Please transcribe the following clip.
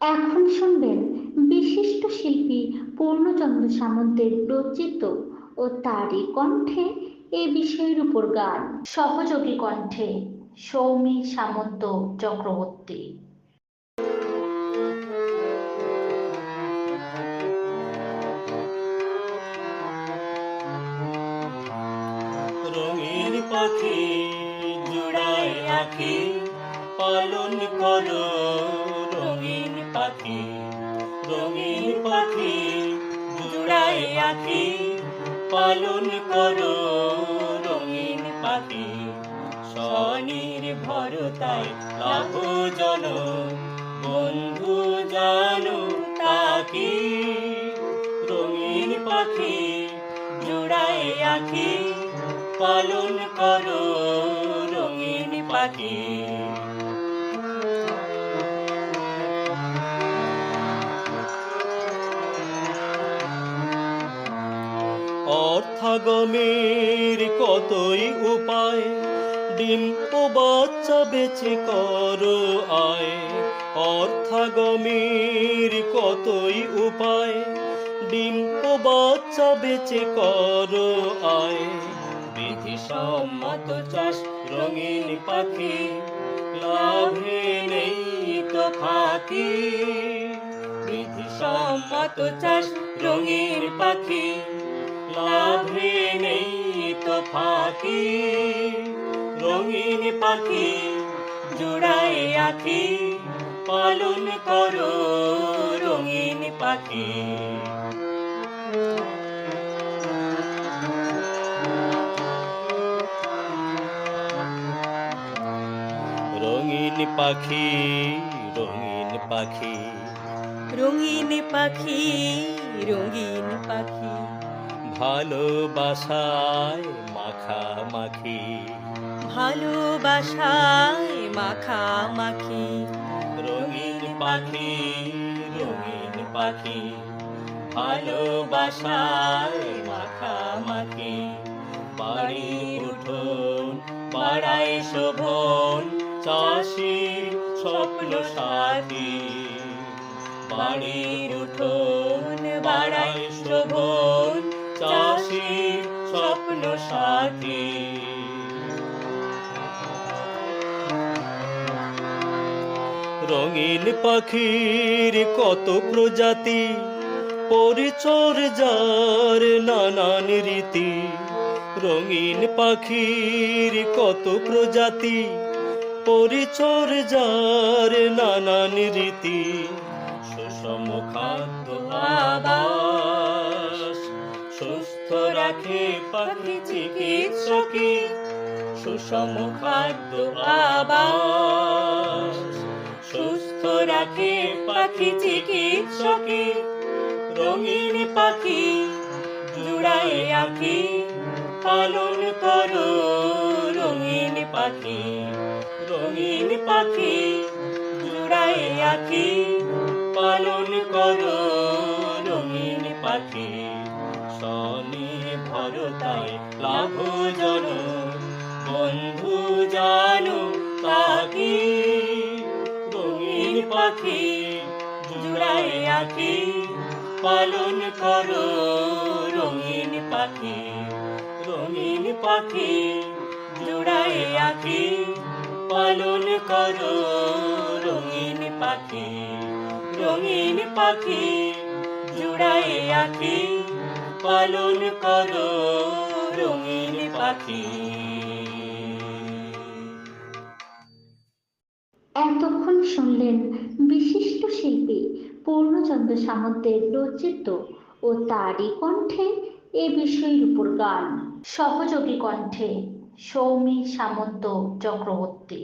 এখন শুনবেন বিশিষ্ট শিল্পী পূর্ণচন্দ্র সামন্তের রচিত ও তারই কণ্ঠে এ বিষয়ের উপর গান। সহযোগী কণ্ঠে সৌমি সামন্ত চক্রবর্তী। পালন করো রঙিন পাখি রঙিন পাখি, জুড়ায় আখি, পালন করো রঙিন পাখি। স্বনির ভরতায় লাভ জন, বন্ধু জানো তাকি। রঙিন পাখি, জোড়ায় আখি, পালন করো রঙিন পাখি। অর্থাগমের কতই উপায়? ডিম ও বাচ্চা বেছে করো আয়। অর্থাগমের কতই উপায়? ডিম ও বাচ্চা বেচে করো আয়। বিধি সম্মত চাষ রঙিন পাখি, লাভে নেই তো ফাঁকি। বিধি সম্মত চাষ রঙিন পাখি লাভে নেই তো ফাঁকি। রঙিন পাখি জোড়ায় আখি। পালন করো রঙিন পাখি। রঙিন পাখি রঙিন পাখি। রঙিন পাখি রঙিন পাখি। ভালোবাসায় মাখামাখি। ভালোবাসায় মাখামাখি। রঙিন পাখি রঙিন পাখি। ভালোবাসায় মাখামাখি। বাড়ির উঠোন বাড়ায় শোভন চাষির স্বপ্ন সাথী। বাড়ির উঠোন বাড়ায় শোভন রঙিন পাখির কত প্রজাতি পরিচর্যার নানান রীতি। রঙিন পাখির কত প্রজাতি পরিচর্যার নানান রীতি। সুষম খাদ্য সুস্থ রাখে পাখি চিকিৎসকে, সুষম খাদ্য আবাস। সুস্থ রাখে পাখি চিকিৎসকে, রঙিন পাখি জুড়ায় আখি। পালন করো রঙিন পাখি রঙিন পাখি জুড়ায় আখি। পালন করো ভরতায় লাভ জন, বন্ধু জানো তাকি রঙিন পাখি জুড়াই আখি পালন করো রঙিন পাখি রঙিন পাখি জুড়াই আখি পালন করো রঙিন পাখি রঙিন পাখি জুড়াই আখি পালন করো, রঙিন পাখি। এতক্ষণ শুনলেন বিশিষ্ট শিল্পী পূর্ণচন্দ্র সামন্তের রচিত ও তারই কণ্ঠে এ বিষয়ের উপর গান। সহযোগী কণ্ঠে সৌমি সামন্ত চক্রবর্তী।